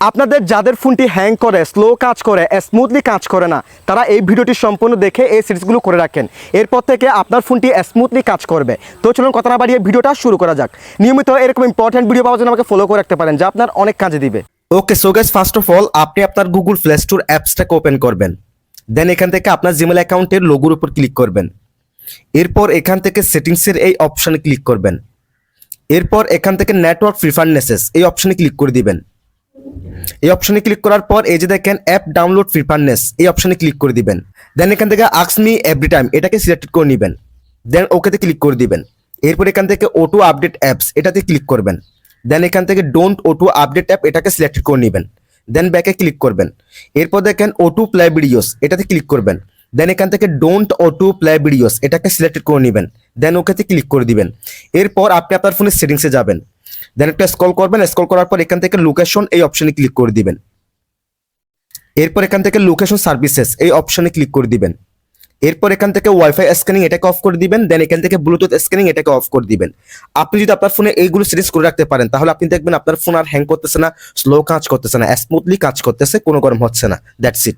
আপনাদের যাদের ফোনটি হ্যাং করে স্লো কাজ করে স্মুথলি কাজ করে না, তারা এই ভিডিওটি সম্পূর্ণ দেখে এই সিরিজগুলো করে রাখেন। এরপর থেকে আপনার ফোনটি স্মুথলি কাজ করবে। তো চলুন কথা না বাড়িয়ে ভিডিওটা শুরু করা যাক। নিয়মিত এরকম ইম্পর্টেন্ট ভিডিও পাওয়ার জন্য আমাকে ফলো করে রাখতে পারেন, যা আপনার অনেক কাজে দিবে। Okay so guys first of all আপনি আপনার গুগল প্লে স্টোর অ্যাপসটাকে ওপেন করবেন। দেন এখান থেকে আপনার জিমেল অ্যাকাউন্টের লোগোর উপর ক্লিক করবেন। এরপর এখান থেকে সেটিংসের এই অপশনে ক্লিক করবেন। এরপর এখান থেকে নেটওয়ার্ক প্রিফারনেসেস এই অপশনে ক্লিক করে দিবেন। এই অপশনে ক্লিক করার পর এই যে দেখেন অ্যাপ ডাউনলোড প্রিফারনেস এই অপশনে ক্লিক করে দিবেন। দেন এখান থেকে আক্সমি এভরি টাইম এটাকে সিলেক্ট করে নেবেন। দেন ওকেতে ক্লিক করে দিবেন। এরপর এখান থেকে অটো আপডেট অ্যাপস এটাতে ক্লিক করবেন। দেন এখান থেকে ডোন্ট অটো আপডেট অ্যাপ এটাকে সিলেক্ট করে নেবেন। দেন ব্যাকে ক্লিক করবেন। এরপর দেখেন অটো প্লে ভিডিওস এটাতে ক্লিক করবেন। দেন এখান থেকে ডোন্ট অটো প্লে ভিডিওস এটাকে সিলেক্ট করে নেবেন। দেন ওকেতে ক্লিক করে দিবেন। এরপর আপনি আপনার ফোনের সেটিংসে যাবেন। দেন একটা স্ক্রল করবেন স্ক্রল করার পর এখান থেকে লোকেশন এই অপশনে ক্লিক করে দিবেন। এরপর এখান থেকে লোকেশন সার্ভিসেস এই অপশনে ক্লিক করে দিবেন। এরপর এখান থেকে ওয়াইফাই স্ক্যানিং এটাকে অফ করে দিবেন দেন এখান থেকে ব্লুটুথ স্ক্যানিং এটাকে অফ করে দিবেন। আপনি যদি আপনার ফোনে এইগুলো সিরিজ করে রাখতে পারেন, তাহলে আপনি দেখবেন আপনার ফোন আর হ্যাং করতেছে না স্লো কাজ করতেছে না স্মুথলি কাজ করতেছে, কোনো গরম হচ্ছে না দ্যাটস ইট